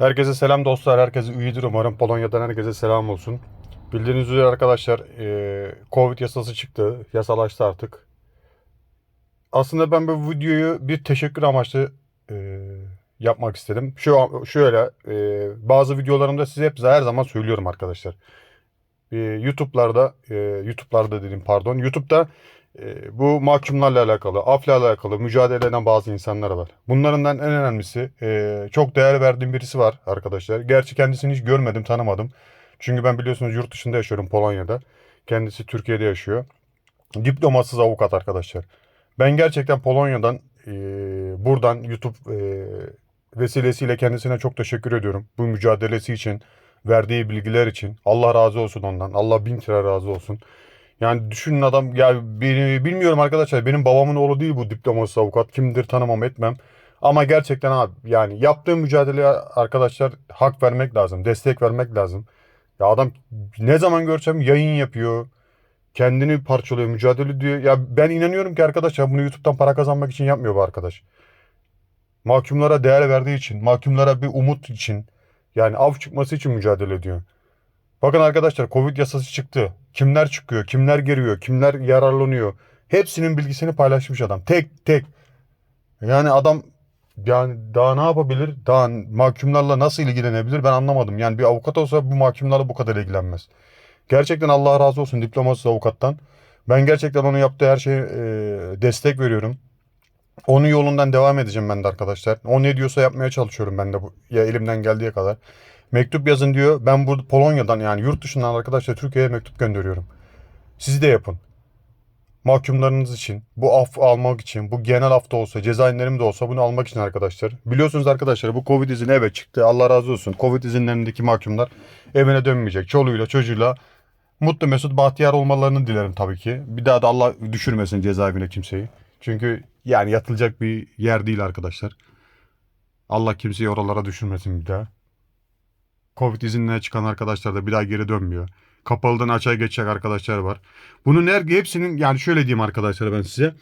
Herkese selam dostlar. Herkese iyidir umarım. Polonya'dan herkese selam olsun. Bildiğiniz üzere arkadaşlar e, Covid yasası çıktı. Yasalaştı artık. Aslında ben bu videoyu bir teşekkür amaçlı e, yapmak istedim. Şu şöyle e, bazı videolarımda size hep her zaman söylüyorum arkadaşlar. YouTube'larda YouTube'larda dedim pardon. YouTube'da e, bu mahkumlarla alakalı, afla alakalı mücadele eden bazı insanlar var. Bunlardan en önemlisi e, çok değer verdiğim birisi var arkadaşlar. Gerçi kendisini hiç görmedim, tanımadım. Çünkü ben biliyorsunuz yurt dışında yaşıyorum Polonya'da. Kendisi Türkiye'de yaşıyor. Diplomasız avukat arkadaşlar. Ben gerçekten Polonya'dan e, buradan YouTube e, vesilesiyle kendisine çok teşekkür ediyorum. Bu mücadelesi için, verdiği bilgiler için. Allah razı olsun ondan. Allah bin kere razı olsun. Yani düşünün adam ya beni, bilmiyorum arkadaşlar benim babamın oğlu değil bu diplomasız avukat. Kimdir tanımam etmem. Ama gerçekten abi yani yaptığı mücadeleye arkadaşlar hak vermek lazım. Destek vermek lazım. Ya adam ne zaman görsem yayın yapıyor. Kendini parçalıyor, mücadele ediyor. Ya ben inanıyorum ki arkadaşlar bunu YouTube'dan para kazanmak için yapmıyor bu arkadaş. Mahkumlara değer verdiği için, mahkumlara bir umut için, yani av çıkması için mücadele ediyor. Bakın arkadaşlar Covid yasası çıktı. Kimler çıkıyor, kimler giriyor, kimler yararlanıyor. Hepsinin bilgisini paylaşmış adam. Tek tek. Yani adam yani daha ne yapabilir? Daha mahkumlarla nasıl ilgilenebilir ben anlamadım. Yani bir avukat olsa bu mahkumlarla bu kadar ilgilenmez. Gerçekten Allah razı olsun diplomasız avukattan. Ben gerçekten onun yaptığı her şeye e, destek veriyorum. Onun yolundan devam edeceğim ben de arkadaşlar. O ne diyorsa yapmaya çalışıyorum ben de bu ya elimden geldiği kadar. Mektup yazın diyor. Ben burada Polonya'dan yani yurt dışından arkadaşlar Türkiye'ye mektup gönderiyorum. Siz de yapın. Mahkumlarınız için, bu af almak için, bu genel hafta olsa, ceza de olsa bunu almak için arkadaşlar. Biliyorsunuz arkadaşlar bu Covid izini evet çıktı. Allah razı olsun. Covid izinlerindeki mahkumlar evine dönmeyecek. Çoluğuyla çocuğuyla mutlu mesut bahtiyar olmalarını dilerim tabii ki. Bir daha da Allah düşürmesin cezaevine kimseyi. Çünkü yani yatılacak bir yer değil arkadaşlar. Allah kimseyi oralara düşürmesin bir daha. Covid izinine çıkan arkadaşlar da bir daha geri dönmüyor. Kapalıdan açığa geçecek arkadaşlar var. Bunun her hepsinin yani şöyle diyeyim arkadaşlar ben size.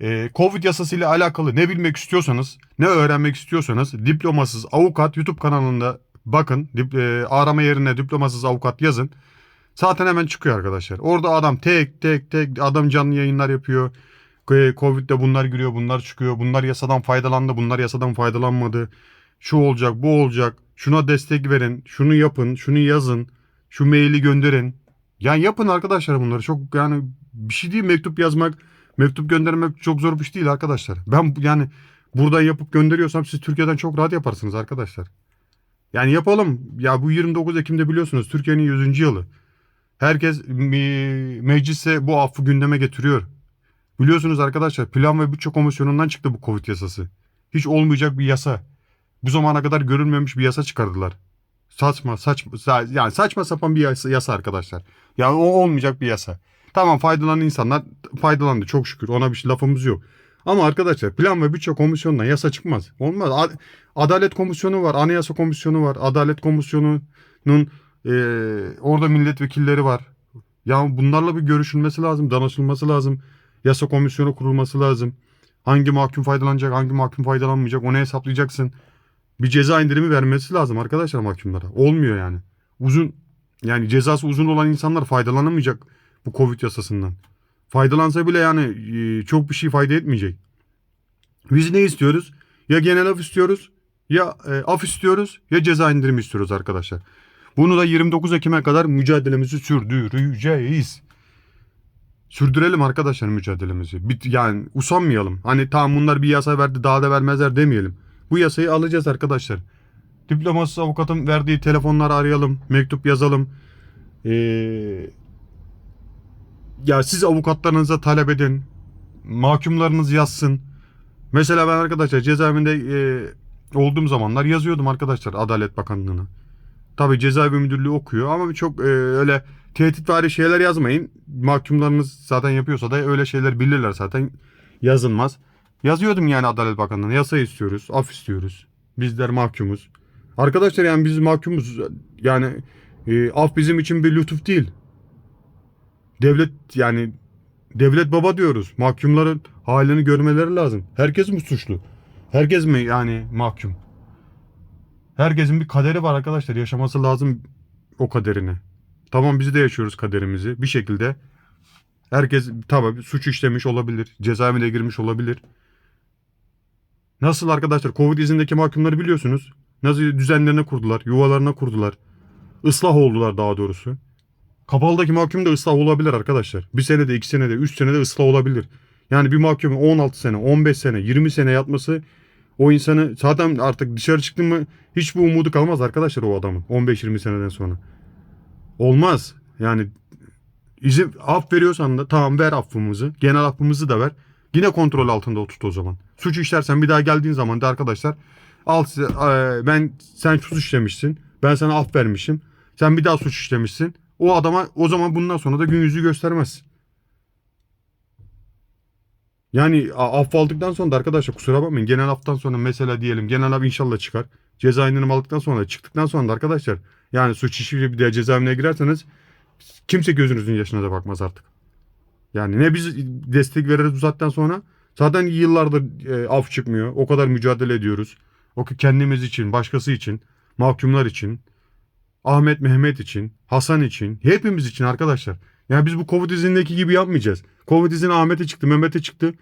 Ee, Covid yasasıyla alakalı ne bilmek istiyorsanız, ne öğrenmek istiyorsanız diplomasız avukat YouTube kanalında bakın. Dip, e, arama yerine diplomasız avukat yazın. Zaten hemen çıkıyor arkadaşlar. Orada adam tek tek tek adam canlı yayınlar yapıyor. E, Covid'de bunlar giriyor, bunlar çıkıyor. Bunlar yasadan faydalandı, bunlar yasadan faydalanmadı. Şu olacak, bu olacak. Şuna destek verin, şunu yapın, şunu yazın, şu maili gönderin. Yani yapın arkadaşlar bunları. Çok yani bir şey değil mektup yazmak, mektup göndermek çok zor bir şey değil arkadaşlar. Ben yani buradan yapıp gönderiyorsam siz Türkiye'den çok rahat yaparsınız arkadaşlar. Yani yapalım. Ya bu 29 Ekim'de biliyorsunuz Türkiye'nin 100. yılı. Herkes me- meclise bu affı gündeme getiriyor. Biliyorsunuz arkadaşlar Plan ve Bütçe Komisyonu'ndan çıktı bu Covid yasası. Hiç olmayacak bir yasa. Bu zamana kadar görülmemiş bir yasa çıkardılar. Saçma saçma sa- yani saçma sapan bir yasa, yasa arkadaşlar. Yani o olmayacak bir yasa. Tamam faydalanan insanlar faydalandı çok şükür ona bir şey, lafımız yok. Ama arkadaşlar Plan ve Bütçe Komisyonu'ndan yasa çıkmaz. Olmaz. Adalet Komisyonu var, Anayasa Komisyonu var. Adalet Komisyonu'nun eee, orada milletvekilleri var. Ya bunlarla bir görüşülmesi lazım, danışılması lazım. Yasa komisyonu kurulması lazım. Hangi mahkum faydalanacak, hangi mahkum faydalanmayacak onu hesaplayacaksın. Bir ceza indirimi vermesi lazım arkadaşlar mahkumlara. Olmuyor yani. Uzun yani cezası uzun olan insanlar faydalanamayacak bu Covid yasasından. Faydalansa bile yani e, çok bir şey fayda etmeyecek. Biz ne istiyoruz? Ya genel af istiyoruz, ya e, af istiyoruz, ya ceza indirimi istiyoruz arkadaşlar. Bunu da 29 Ekim'e kadar mücadelemizi sürdüreceğiz. Sürdürelim arkadaşlar mücadelemizi. Yani usanmayalım. Hani tamam bunlar bir yasa verdi daha da vermezler demeyelim. Bu yasayı alacağız arkadaşlar. Diplomasız avukatın verdiği telefonları arayalım. Mektup yazalım. Ee, ya siz avukatlarınıza talep edin. Mahkumlarınız yazsın. Mesela ben arkadaşlar cezaevinde e, olduğum zamanlar yazıyordum arkadaşlar Adalet Bakanlığı'na. Tabii cezaevi müdürlüğü okuyor ama çok e, öyle tehditvari şeyler yazmayın. Mahkumlarınız zaten yapıyorsa da öyle şeyler bilirler zaten. Yazılmaz. Yazıyordum yani Adalet Bakanlığı'na. Yasa istiyoruz, af istiyoruz. Bizler mahkumuz. Arkadaşlar yani biz mahkumuz. Yani e, af bizim için bir lütuf değil. Devlet yani devlet baba diyoruz. Mahkumların halini görmeleri lazım. Herkes mi suçlu? Herkes mi yani mahkum? Herkesin bir kaderi var arkadaşlar. Yaşaması lazım o kaderini. Tamam biz de yaşıyoruz kaderimizi. Bir şekilde herkes tabii suç işlemiş olabilir. Cezaevine girmiş olabilir. Nasıl arkadaşlar Covid izindeki mahkumları biliyorsunuz. Nasıl düzenlerine kurdular, yuvalarına kurdular. Islah oldular daha doğrusu. Kapalıdaki mahkum da ıslah olabilir arkadaşlar. Bir senede, iki senede, üç senede ıslah olabilir. Yani bir mahkumun 16 sene, 15 sene, 20 sene yatması o insanı zaten artık dışarı çıktı mı hiçbir umudu kalmaz arkadaşlar o adamın 15-20 seneden sonra. Olmaz. Yani izin af veriyorsan da tamam ver affımızı. Genel affımızı da ver. Yine kontrol altında tut o zaman. Suç işlersen bir daha geldiğin zaman da arkadaşlar al size e, ben sen suç işlemişsin. Ben sana af vermişim. Sen bir daha suç işlemişsin. O adama o zaman bundan sonra da gün yüzü göstermez. Yani a- aff aldıktan sonra da arkadaşlar kusura bakmayın. Genel aftan sonra mesela diyelim genel af inşallah çıkar. Ceza indirim aldıktan sonra çıktıktan sonra da arkadaşlar yani suç işi bir de cezaevine girerseniz kimse gözünüzün yaşına da bakmaz artık. Yani ne biz destek veririz bu saatten sonra. Zaten yıllardır e, af çıkmıyor. O kadar mücadele ediyoruz. O ki kendimiz için, başkası için, mahkumlar için, Ahmet Mehmet için, Hasan için, hepimiz için arkadaşlar. Yani biz bu Covid izindeki gibi yapmayacağız. Covid izin Ahmet'e çıktı, Mehmet'e çıktı.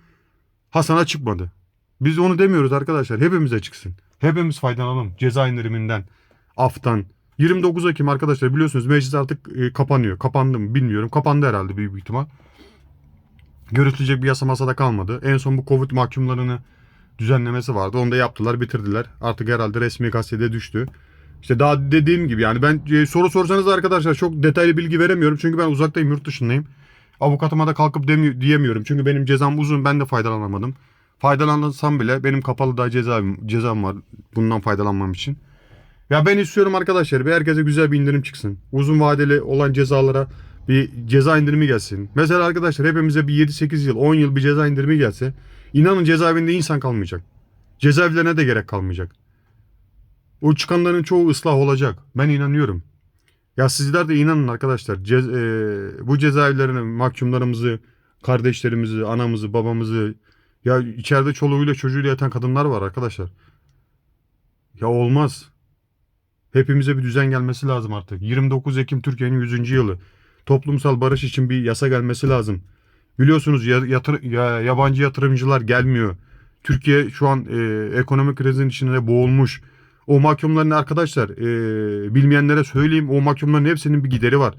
Hasan'a çıkmadı. Biz onu demiyoruz arkadaşlar. Hepimize çıksın. Hepimiz faydalanalım. Ceza indiriminden, aftan. 29 Ekim arkadaşlar biliyorsunuz meclis artık e, kapanıyor. Kapandı mı bilmiyorum. Kapandı herhalde büyük ihtimal. Görüşülecek bir yasa masada kalmadı. En son bu Covid mahkumlarını düzenlemesi vardı. Onu da yaptılar, bitirdiler. Artık herhalde resmi gazetede düştü. İşte daha dediğim gibi yani ben e, soru sorsanız arkadaşlar çok detaylı bilgi veremiyorum. Çünkü ben uzaktayım, yurt dışındayım. Avukatıma da kalkıp diyemiyorum. Çünkü benim cezam uzun, ben de faydalanamadım. Faydalansam bile benim kapalı daha cezam, cezam var bundan faydalanmam için. Ya ben istiyorum arkadaşlar bir herkese güzel bir indirim çıksın. Uzun vadeli olan cezalara bir ceza indirimi gelsin. Mesela arkadaşlar hepimize bir 7-8 yıl 10 yıl bir ceza indirimi gelse inanın cezaevinde insan kalmayacak. Cezaevlerine de gerek kalmayacak. O çıkanların çoğu ıslah olacak. Ben inanıyorum. Ya sizler de inanın arkadaşlar. Cez, e, bu cezaevlerine mahkumlarımızı, kardeşlerimizi, anamızı, babamızı ya içeride çoluğuyla çocuğuyla yatan kadınlar var arkadaşlar. Ya olmaz. Hepimize bir düzen gelmesi lazım artık. 29 Ekim Türkiye'nin 100. yılı. Toplumsal barış için bir yasa gelmesi lazım. Biliyorsunuz ya, yatır, ya, yabancı yatırımcılar gelmiyor. Türkiye şu an e, ekonomik krizin içinde boğulmuş. O mahkumların arkadaşlar e, bilmeyenlere söyleyeyim o mahkumların hepsinin bir gideri var.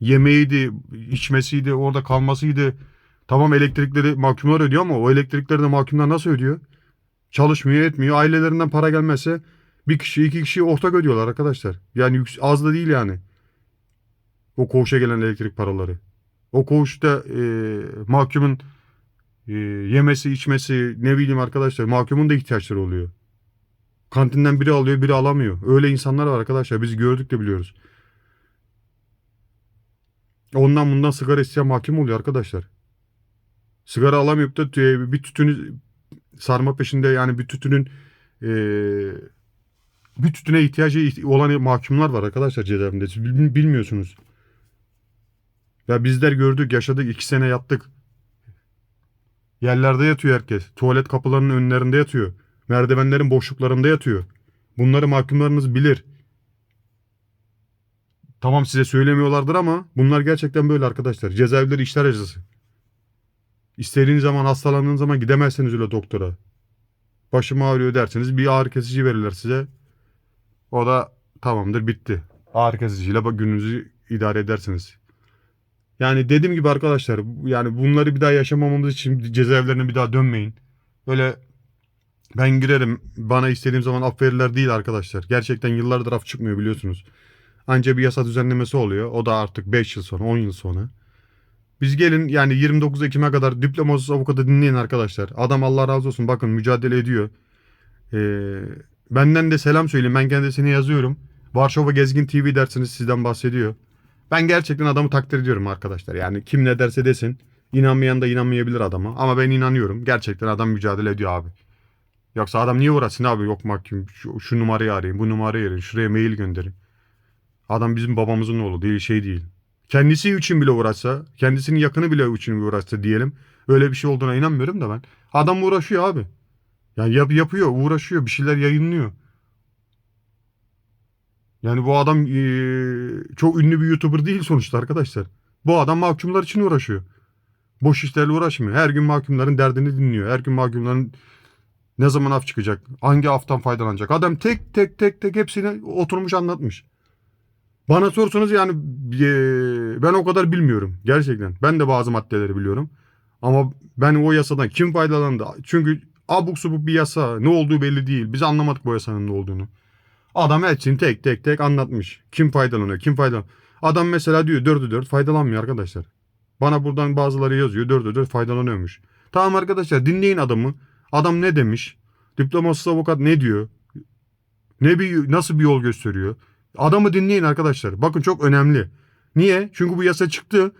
Yemeğiydi, içmesiydi, orada kalmasıydı. Tamam elektrikleri mahkumlar ödüyor ama o elektrikleri de mahkumlar nasıl ödüyor? Çalışmıyor etmiyor. Ailelerinden para gelmezse bir kişi iki kişi ortak ödüyorlar arkadaşlar. Yani az da değil yani. O koğuşa gelen elektrik paraları. O koğuşta e, mahkumun e, yemesi içmesi ne bileyim arkadaşlar mahkumun da ihtiyaçları oluyor. Kantinden biri alıyor biri alamıyor. Öyle insanlar var arkadaşlar biz gördük de biliyoruz. Ondan bundan sigara isteyen mahkum oluyor arkadaşlar. Sigara alamayıp da bir tütünü sarma peşinde yani bir tütünün e, bir tütüne ihtiyacı olan mahkumlar var arkadaşlar cezaevinde. Bilmiyorsunuz. Ya bizler gördük, yaşadık, iki sene yattık. Yerlerde yatıyor herkes. Tuvalet kapılarının önlerinde yatıyor. Merdivenlerin boşluklarında yatıyor. Bunları mahkumlarınız bilir. Tamam size söylemiyorlardır ama bunlar gerçekten böyle arkadaşlar. Cezaevleri işler acısı. İstediğiniz zaman hastalandığınız zaman gidemezsiniz öyle doktora. Başım ağrıyor derseniz bir ağrı kesici verirler size. O da tamamdır bitti. Ağrı kesiciyle gününüzü idare edersiniz. Yani dediğim gibi arkadaşlar yani bunları bir daha yaşamamamız için cezaevlerine bir daha dönmeyin. Böyle ben girerim bana istediğim zaman af verirler değil arkadaşlar. Gerçekten yıllardır af çıkmıyor biliyorsunuz. Anca bir yasa düzenlemesi oluyor. O da artık 5 yıl sonra 10 yıl sonra. Biz gelin yani 29 Ekim'e kadar diplomasız avukatı dinleyin arkadaşlar. Adam Allah razı olsun bakın mücadele ediyor. Ee, benden de selam söyleyin. Ben kendisine yazıyorum. Varşova Gezgin TV dersiniz sizden bahsediyor. Ben gerçekten adamı takdir ediyorum arkadaşlar. Yani kim ne derse desin. İnanmayan da inanmayabilir adama. Ama ben inanıyorum. Gerçekten adam mücadele ediyor abi. Yoksa adam niye uğraşsın abi? Yok mahkum şu, şu numarayı arayayım, bu numarayı arayayım, şuraya mail gönderin. Adam bizim babamızın oğlu değil, şey değil. Kendisi için bile uğraşsa, kendisinin yakını bile için uğraşsa diyelim. Öyle bir şey olduğuna inanmıyorum da ben. Adam uğraşıyor abi. Yani yap, yapıyor, uğraşıyor, bir şeyler yayınlıyor. Yani bu adam eee, çok ünlü bir YouTuber değil sonuçta arkadaşlar. Bu adam mahkumlar için uğraşıyor. Boş işlerle uğraşmıyor. Her gün mahkumların derdini dinliyor. Her gün mahkumların ne zaman af çıkacak? Hangi aftan faydalanacak? Adam tek tek tek tek hepsini oturmuş anlatmış. Bana sorsanız yani eee, ben o kadar bilmiyorum. Gerçekten. Ben de bazı maddeleri biliyorum. Ama ben o yasadan kim faydalandı? Çünkü abuk subuk bir yasa. Ne olduğu belli değil. Biz anlamadık bu yasanın ne olduğunu. Adam hepsini tek tek tek anlatmış. Kim faydalanıyor, kim faydalanıyor. Adam mesela diyor 4'ü 4 faydalanmıyor arkadaşlar. Bana buradan bazıları yazıyor 4'ü 4 faydalanıyormuş. Tamam arkadaşlar dinleyin adamı. Adam ne demiş? Diplomasız avukat ne diyor? Ne bir nasıl bir yol gösteriyor? Adamı dinleyin arkadaşlar. Bakın çok önemli. Niye? Çünkü bu yasa çıktı.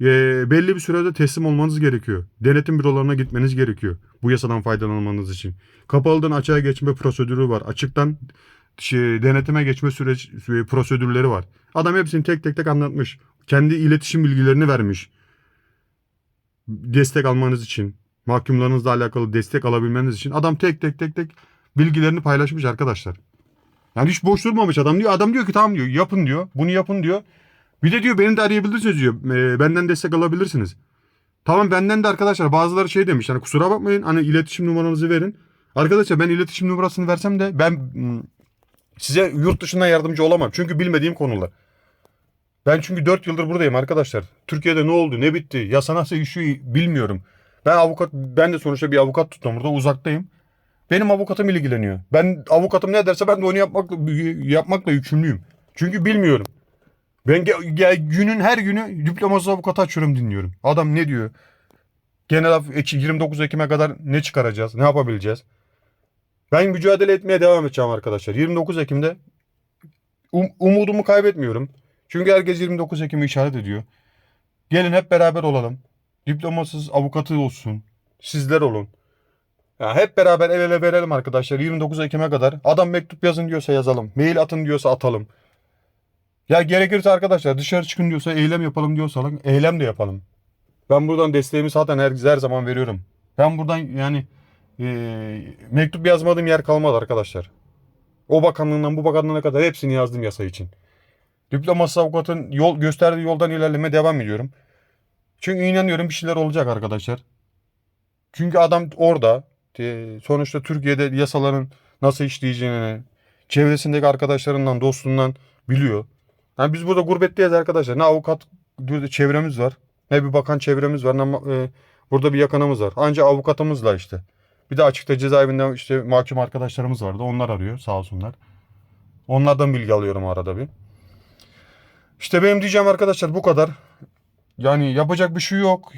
Ee, belli bir sürede teslim olmanız gerekiyor. Denetim bürolarına gitmeniz gerekiyor. Bu yasadan faydalanmanız için. Kapalıdan açığa geçme prosedürü var. Açıktan şey, denetime geçme süreç süre- prosedürleri var. Adam hepsini tek tek tek anlatmış. Kendi iletişim bilgilerini vermiş. Destek almanız için, mahkumlarınızla alakalı destek alabilmeniz için adam tek tek tek tek bilgilerini paylaşmış arkadaşlar. Yani hiç boş durmamış adam diyor. Adam diyor ki tamam diyor yapın diyor. Bunu yapın diyor. Bir de diyor beni de arayabilirsiniz diyor. "E, benden destek alabilirsiniz. Tamam benden de arkadaşlar bazıları şey demiş. Hani kusura bakmayın hani iletişim numaranızı verin. Arkadaşlar ben iletişim numarasını versem de ben mm, size yurt dışından yardımcı olamam. Çünkü bilmediğim konular. Ben çünkü 4 yıldır buradayım arkadaşlar. Türkiye'de ne oldu, ne bitti, yasa nasıl işi bilmiyorum. Ben avukat, ben de sonuçta bir avukat tuttum burada uzaktayım. Benim avukatım ilgileniyor. Ben avukatım ne derse ben de onu yapmakla, yapmakla yükümlüyüm. Çünkü bilmiyorum. Ben günün her günü diplomasız avukatı açıyorum dinliyorum. Adam ne diyor? Genel af Eki- 29 Ekim'e kadar ne çıkaracağız? Ne yapabileceğiz? Ben mücadele etmeye devam edeceğim arkadaşlar. 29 Ekim'de um- umudumu kaybetmiyorum. Çünkü herkes 29 Ekim'i işaret ediyor. Gelin hep beraber olalım. Diplomasız avukatı olsun. Sizler olun. Ya hep beraber el ele verelim arkadaşlar 29 Ekim'e kadar. Adam mektup yazın diyorsa yazalım. Mail atın diyorsa atalım. Ya gerekirse arkadaşlar dışarı çıkın diyorsa eylem yapalım diyorsa eylem de yapalım. Ben buradan desteğimi zaten her, her zaman veriyorum. Ben buradan yani eee, mektup yazmadığım yer kalmadı arkadaşlar. O bakanlığından bu bakanlığına kadar hepsini yazdım yasa için. Diplomasız avukatın yol gösterdiği yoldan ilerleme devam ediyorum. Çünkü inanıyorum bir şeyler olacak arkadaşlar. Çünkü adam orada e, sonuçta Türkiye'de yasaların nasıl işleyeceğini çevresindeki arkadaşlarından, dostundan biliyor. Yani biz burada gurbetteyiz arkadaşlar. Ne avukat çevremiz var, ne bir bakan çevremiz var, ne e, burada bir yakınımız var. Ancak avukatımızla işte. Bir de açıkta cezaevinden işte mahkum arkadaşlarımız vardı. Onlar arıyor sağ olsunlar. Onlardan bilgi alıyorum arada bir. İşte benim diyeceğim arkadaşlar bu kadar. Yani yapacak bir şey yok.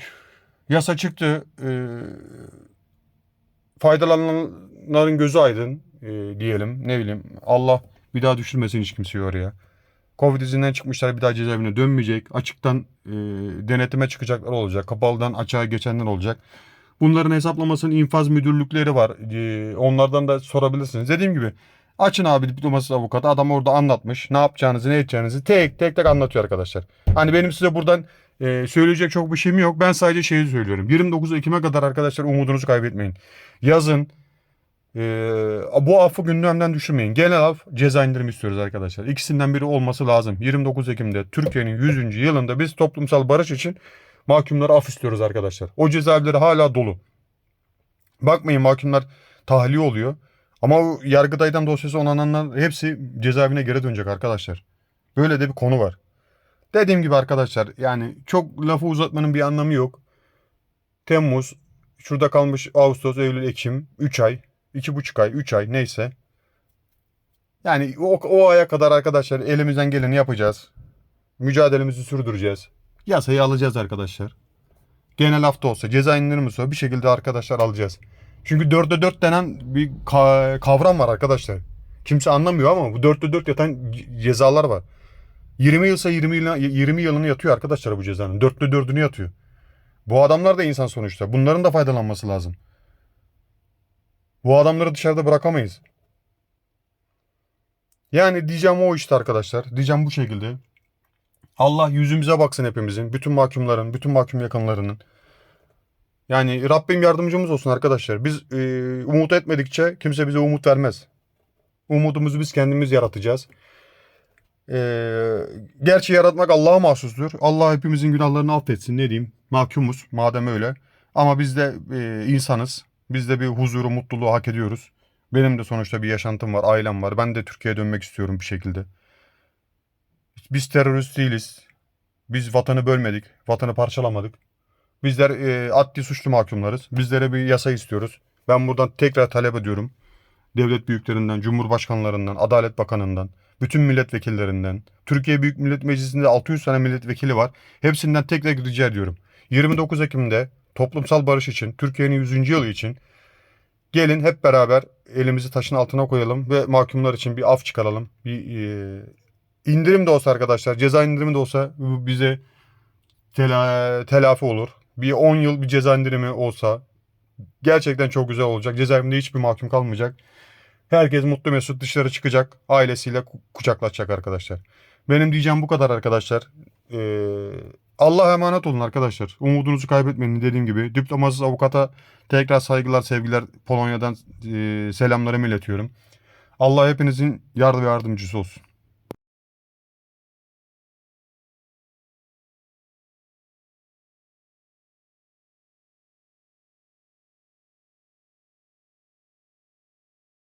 Yasa çıktı. Ee, faydalananların gözü aydın ee, diyelim. Ne bileyim Allah bir daha düşürmesin hiç kimseyi oraya. Covid izinden çıkmışlar bir daha cezaevine dönmeyecek. Açıktan ee, denetime çıkacaklar olacak. Kapalıdan açığa geçenler olacak. Bunların hesaplamasının infaz müdürlükleri var. Ee, onlardan da sorabilirsiniz. Dediğim gibi Açın abi diplomasız avukat. Adam orada anlatmış. Ne yapacağınızı, ne edeceğinizi tek tek tek anlatıyor arkadaşlar. Hani benim size buradan e, söyleyecek çok bir şeyim yok. Ben sadece şeyi söylüyorum. 29 Ekim'e kadar arkadaşlar umudunuzu kaybetmeyin. Yazın. E, bu affı gündemden düşürmeyin. Genel af ceza indirimi istiyoruz arkadaşlar. İkisinden biri olması lazım. 29 Ekim'de Türkiye'nin 100. yılında biz toplumsal barış için mahkumlara af istiyoruz arkadaşlar. O cezaevleri hala dolu. Bakmayın mahkumlar tahliye oluyor. Ama o yargıdaydan dosyası onananlar hepsi cezaevine geri dönecek arkadaşlar. Böyle de bir konu var. Dediğim gibi arkadaşlar yani çok lafı uzatmanın bir anlamı yok. Temmuz, şurada kalmış Ağustos, Eylül, Ekim, 3 ay, 2,5 ay, 3 ay neyse. Yani o, o aya kadar arkadaşlar elimizden geleni yapacağız. Mücadelemizi sürdüreceğiz. Yasayı alacağız arkadaşlar. Genel hafta olsa, ceza indirimi olsa bir şekilde arkadaşlar alacağız. Çünkü 4'te 4 denen bir ka- kavram var arkadaşlar. Kimse anlamıyor ama bu 4'te 4 yatan cezalar var. 20 yılsa 20 yılına, 20 yılını yatıyor arkadaşlar bu cezanın. 4'te 4'ünü yatıyor. Bu adamlar da insan sonuçta. Bunların da faydalanması lazım. Bu adamları dışarıda bırakamayız. Yani diyeceğim o işte arkadaşlar. Diyeceğim bu şekilde. Allah yüzümüze baksın hepimizin. Bütün mahkumların, bütün mahkum yakınlarının. Yani Rabbim yardımcımız olsun arkadaşlar. Biz e, umut etmedikçe kimse bize umut vermez. Umudumuzu biz kendimiz yaratacağız. Ee, gerçi yaratmak Allah'a mahsustur. Allah hepimizin günahlarını affetsin ne diyeyim. Mahkumuz madem öyle. Ama biz de e, insanız. Biz de bir huzuru, mutluluğu hak ediyoruz. Benim de sonuçta bir yaşantım var, ailem var. Ben de Türkiye'ye dönmek istiyorum bir şekilde. Biz terörist değiliz. Biz vatanı bölmedik, vatanı parçalamadık. Bizler e, adli suçlu mahkumlarız. Bizlere bir yasa istiyoruz. Ben buradan tekrar talep ediyorum. Devlet büyüklerinden, cumhurbaşkanlarından, Adalet Bakanı'ndan, bütün milletvekillerinden. Türkiye Büyük Millet Meclisi'nde 600 tane milletvekili var. Hepsinden tekrar rica ediyorum. 29 Ekim'de toplumsal barış için, Türkiye'nin 100. yılı için gelin hep beraber elimizi taşın altına koyalım ve mahkumlar için bir af çıkaralım. Bir e, indirim de olsa arkadaşlar, ceza indirimi de olsa bize tela, telafi olur. Bir 10 yıl bir ceza indirimi olsa gerçekten çok güzel olacak. Cezaevinde hiçbir mahkum kalmayacak. Herkes mutlu mesut dışarı çıkacak. Ailesiyle ku- kucaklaşacak arkadaşlar. Benim diyeceğim bu kadar arkadaşlar. Ee, Allah'a emanet olun arkadaşlar. Umudunuzu kaybetmeyin dediğim gibi. Diplomasız avukata tekrar saygılar, sevgiler Polonya'dan e, selamlarımı iletiyorum. Allah hepinizin yardım yardımcısı olsun.